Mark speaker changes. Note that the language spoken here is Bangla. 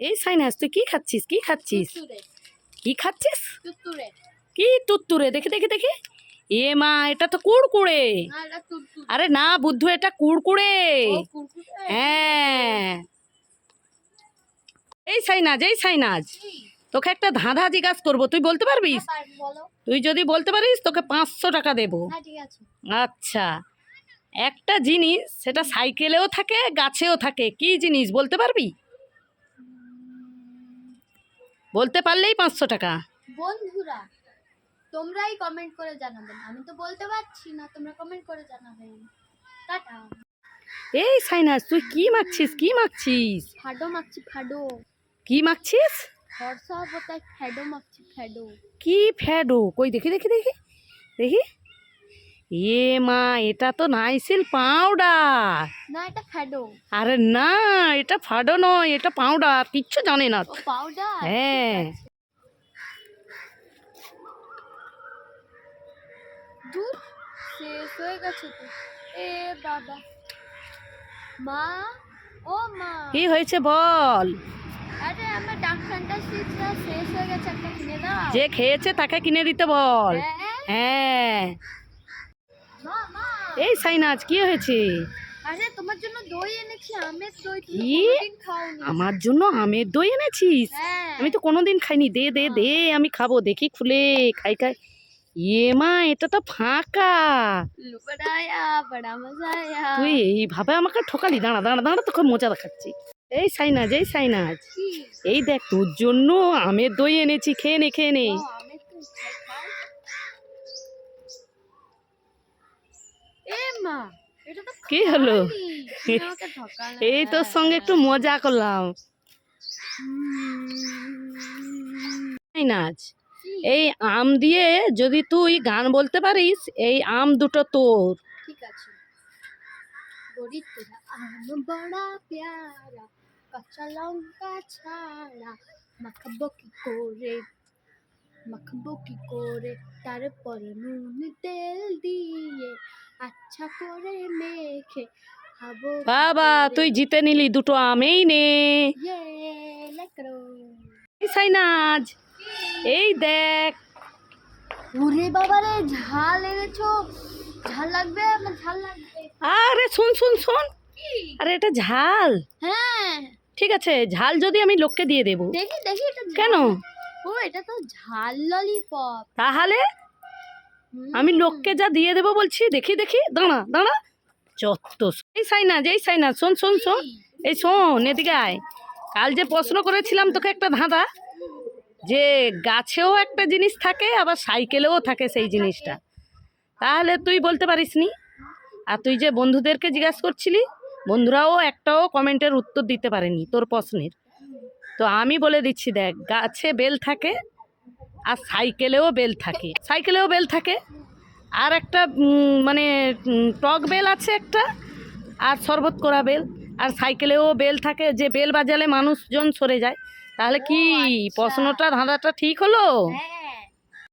Speaker 1: এই সাইনাস তুই কি খাচ্ছিস? কি খাচ্ছিস? কি খাচ্ছিস? কি তুত্তুরে? দেখে দেখে দেখে। এ মা এটা তো কুড়কুড়ে। আরে না বুদ্ধু এটা কুড়কুড়ে। হ্যাঁ। এই সাইনাজ এই সাইনাজ তোকে একটা ধাঁধা জিজ্ঞাসা করব তুই বলতে পারবিস
Speaker 2: হ্যাঁ,
Speaker 1: তুই যদি বলতে পারিস তোকে পাঁচশো টাকা দেবো।
Speaker 2: হ্যাঁ
Speaker 1: আচ্ছা। একটা জিনিস সেটা সাইকেলেও থাকে গাছেও থাকে। কি জিনিস বলতে পারবি? বলতে পারলেই পাঁচশো টাকা।
Speaker 2: বন্ধুরা তোমরাই কমেন্ট করে জানাবেন আমি তো বলতে পারছি না তোমরা কমেন্ট করে জানাবেন টাটা।
Speaker 1: এই সাইনাস তুই কি মাখছিস কি মাখছিস
Speaker 2: ফাডো মাখছি ফাডো
Speaker 1: কি মাখছিস
Speaker 2: ফর্সা হব তাই ফ্যাডো মাখছি ফ্যাডো
Speaker 1: কি ফ্যাডো কই দেখি দেখি দেখি দেখি। এ মা এটা তো নাইসিল পাউডার।
Speaker 2: না এটা ফ্যাডো।
Speaker 1: আরে না এটা ফাডো নয় এটা পাউডার কিচ্ছু জানে না।
Speaker 2: পাউডার?
Speaker 1: হ্যাঁ।
Speaker 2: দূর শেষ হয়ে গেছে তো। এ বাবা। মা ও মা।
Speaker 1: কি হয়েছে বল?
Speaker 2: আরে আমার ডাক ফ্যান্টাসিটা শেষ হয়ে গেছে একটা কিনে দাও।
Speaker 1: যে খেয়েছে তাকে কিনে দিতে বল।
Speaker 2: হ্যাঁ?
Speaker 1: হ্যাঁ এই সাইনাজ কি হয়েছে?
Speaker 2: আরে তোমার জন্য দই এনেছি আমের দই তুমি খাওনি।
Speaker 1: আমার জন্য আমের দই এনেছিস?
Speaker 2: হ্যাঁ।
Speaker 1: আমি তো কোনোদিন খাইনি। দে দে দে আমি খাব দেখি খুলে খাই খাই। ইয়ে মা এটা তো ফাঁকা। তুই এইভাবে আমাকে ঠকালি? দাঁড়া দাঁড়া দাঁড়া তোকে মজা দেখাচ্ছি। এই সাইনাজ এই সাইনাজ এই দেখ তোর জন্য আমের দই এনেছি খেয়ে নে খেয়ে নে
Speaker 2: ও, আমের দই খাই খাই তো
Speaker 1: কি হলো? এই তোর সঙ্গে একটু মজা করলাম।
Speaker 2: কি?
Speaker 1: এই আম দিয়ে যদি তুই গান বলতে পারিস এই আম দুটো তোর।
Speaker 2: ঠিক আছে। আম বড়া প্যারা কাঁচা লঙ্কা ছাড়া মাখাবো কি করে? মাখাবো কি করে? তারপরে নুন তেল দিয়ে আচ্ছা করে মেখে
Speaker 1: বাবা তুই জিতে নিলি দুটো আমেই নে।
Speaker 2: ইয়ে
Speaker 1: সাইনাজ এই দেখ।
Speaker 2: ওরে বাবারে ঝাল এনেছো। ঝাল লাগবে? আমার ঝাল লাগবে।
Speaker 1: আরে শুন শুন শুন। আরে এটা ঝাল।
Speaker 2: হ্যাঁ।
Speaker 1: ঠিক আছে ঝাল যদি আমি লোককে দিয়ে দেব।
Speaker 2: দেখি দেখি এটা
Speaker 1: কেন?
Speaker 2: ও এটা তো ঝাল ললিপপ।
Speaker 1: তাহলে? আমি লোককে যা দিয়ে দেবো বলছি, দেখি দেখি, দাঁড়া দাঁড়া। যত এই সাইনাজ এই সাইনাজ শোন শোন শোন। এই শোন, এদিকে আয়। কাল যে প্রশ্ন করেছিলাম তোকে একটা ধাঁধা, যে গাছেও একটা জিনিস থাকে, আবার সাইকেলেও থাকে সেই জিনিসটা। তাহলে তুই বলতে পারিস নি? আর তুই যে বন্ধুদেরকে জিজ্ঞাসা করছিলি, বন্ধুরাও একটাও কমেন্টের উত্তর দিতে পারেনি তোর প্রশ্নের। তো আমি বলে দিচ্ছি দেখ, গাছে বেল থাকে আর সাইকেলেও বেল থাকে। সাইকেলেও বেল থাকে। আর একটা মানে টক বেল আছে একটা আর শরবত করা বেল। আর সাইকেলেও বেল থাকে। যে বেল বাজালে মানুষজন সরে যায়। তাহলে কি
Speaker 2: আচ্ছা।
Speaker 1: প্রশ্নটা ধাঁধাটা ঠিক হলো?
Speaker 2: হ্যাঁ